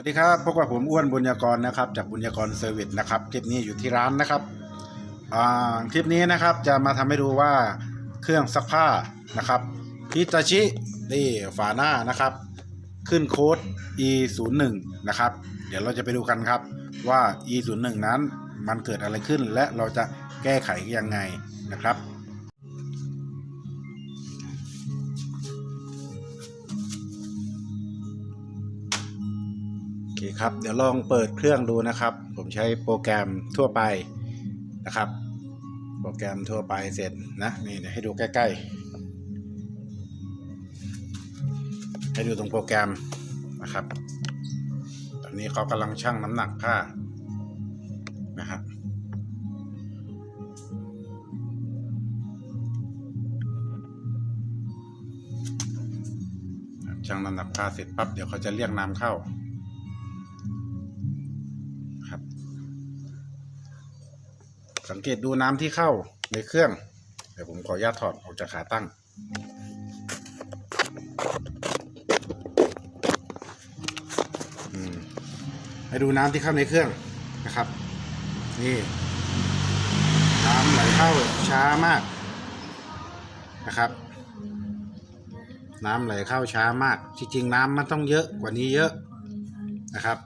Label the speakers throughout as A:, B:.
A: วัสดีครับพบกับผมอ้วนบุญญากรนะครับ จากบุญญากรเซอร์วิสนะครับคลิปนี้อยู่ที่ร้านนะครับคลิปนี้นะครับจะมาทำให้ดูว่าเครื่องซักผ้านะครับพิตาชินี่ฝาหน้านะครับ ขึ้นโค้ด e 0 1นะครับ เดี๋ยวเราจะไปดูกันครับว่า e 0 1นั้นมันเกิดอะไรขึ้น และเราจะแก้ไขยังไงนะครับ เคครับเดี๋ยวลองเปิดเครื่องดูนะครับ ผมใช้โปรแกรมทั่วไปนะครับ โปรแกรมทั่วไปเสร็จนะนี่เดี๋ยวให้ดูใกล้ ๆ ให้ดูตรงโปรแกรมนะครับ ตอนนี้เขากำลังชั่งน้ำหนักผ้านะครับชั่งน้ำหนักผ้าเสร็จปั๊บเดี๋ยวเขาจะเรียกน้ำเข้า สังเกตดูน้ำที่เข้าในเครื่อง เดี๋ยวผมขออนุญาตถอดออกจากขาตั้ง ให้ดูน้ำที่เข้าในเครื่องนะครับ นี่ น้ำไหลเข้าช้ามากนะครับ น้ำไหลเข้าช้ามาก จริงๆ น้ำมันต้องเยอะกว่านี้เยอะนะครับ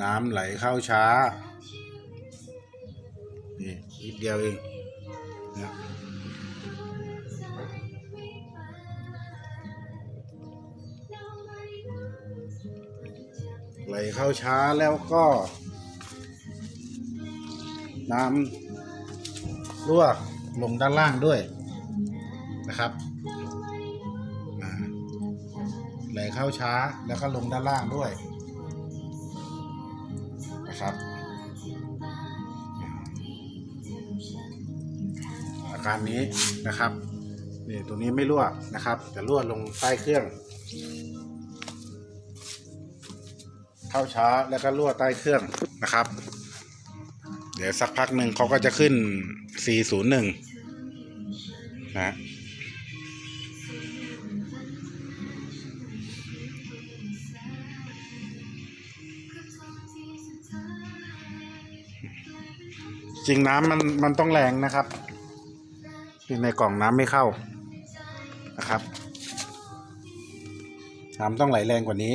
A: น้ำไหลเข้าช้า นี่นิดเดียวเองนะไหลเข้าช้าแล้วก็ น้ำรั่วลงด้านล่างด้วยนะครับไหลเข้าช้าแล้วก็ลงด้านล่างด้วย นะครับอาการนี้นะครับนี่ตรงนี้ไม่รั่วนะครับ แต่รั่วลงใต้เครื่อง เข้าช้าแล้วก็รั่วใต้เครื่องนะครับ เดี๋ยวสักพักหนึ่งเขาก็จะขึ้น 401 นะ จริงน้ำมันมันต้องแรงนะครับในกล่องน้ำไม่เข้านะครับ น้ำต้องไหลแรงกว่านี้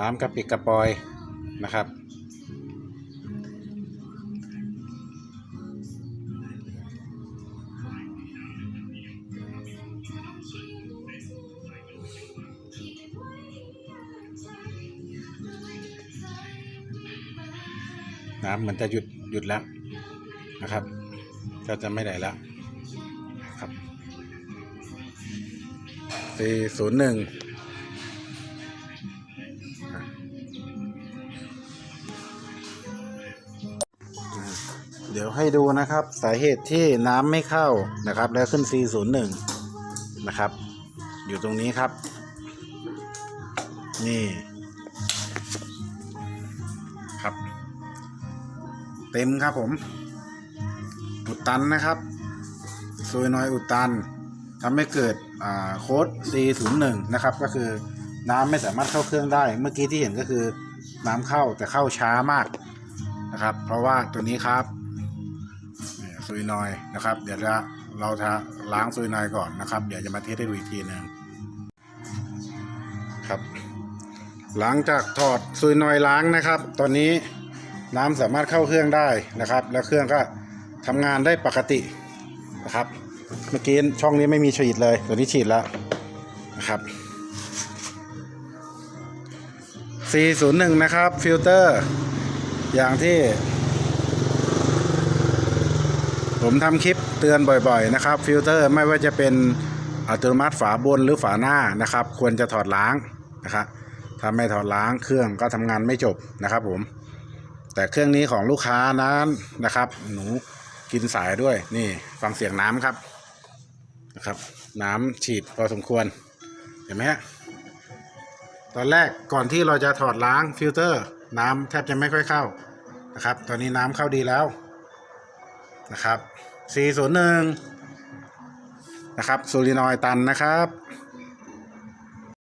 A: น้ำกระปิกกระปอยนะครับ น้ำมันจะหยุดหยุดแล้วนะครับ ก็จะไม่ไหลแล้วครับสี่ศูนย์หนึ่งเดี๋ยวให้ดูนะครับ สาเหตุที่น้ำไม่เข้านะครับ แล้วขึ้น401 นะครับ อยู่ตรงนี้ครับ นี่ เต็มครับผม อุดตันนะครับซวยน้อยอุดตันทำให้เกิดอ่าโค้ด C01 นะครับ ก็คือน้ำไม่สามารถเข้าเครื่องได้ เมื่อกี้ที่เห็นก็คือน้ำเข้าแต่เข้าช้ามากนะครับ เพราะว่าตัวนี้ครับซุยนอยนะครับ เดี๋ยวจะเราจะล้างซุยนอยก่อนนะครับ เดี๋ยวจะมาเทสให้ดูอีกทีหนึ่งครับ หลังจากถอดซุยนอยล้างนะครับ ตอนนี้ น้ำสามารถเข้าเครื่องได้นะครับ แล้วเครื่องก็ทำงานได้ปกตินะครับ เมื่อกี้ช่องนี้ไม่มีฉีดเลยตัวนี้ฉีดแล้วนะครับ 401 นะครับฟิลเตอร์ อย่างที่ ผมทำคลิปเตือนบ่อยๆนะครับฟิลเตอร์ไม่ว่าจะเป็นอัตโนมัติฝาบนหรือฝาหน้านะครับ ควรจะถอดล้างนะครับถ้าไม่ถอดล้างเครื่องก็ทำงานไม่จบนะครับผม แต่เครื่องนี้ของลูกค้านั้นนะครับ หนูกินสายด้วยนี่ฟังเสียงน้ำครับนะครับ น้ำฉีดพอสมควรเห็นไหมฮะตอนแรกก่อนที่เราจะถอดล้างฟิลเตอร์ น้ำแทบจะไม่ค่อยเข้านะครับ ตอนนี้น้ำเข้าดีแล้วนะครับ 401 นะครับโซลินอยด์ตันนะครับ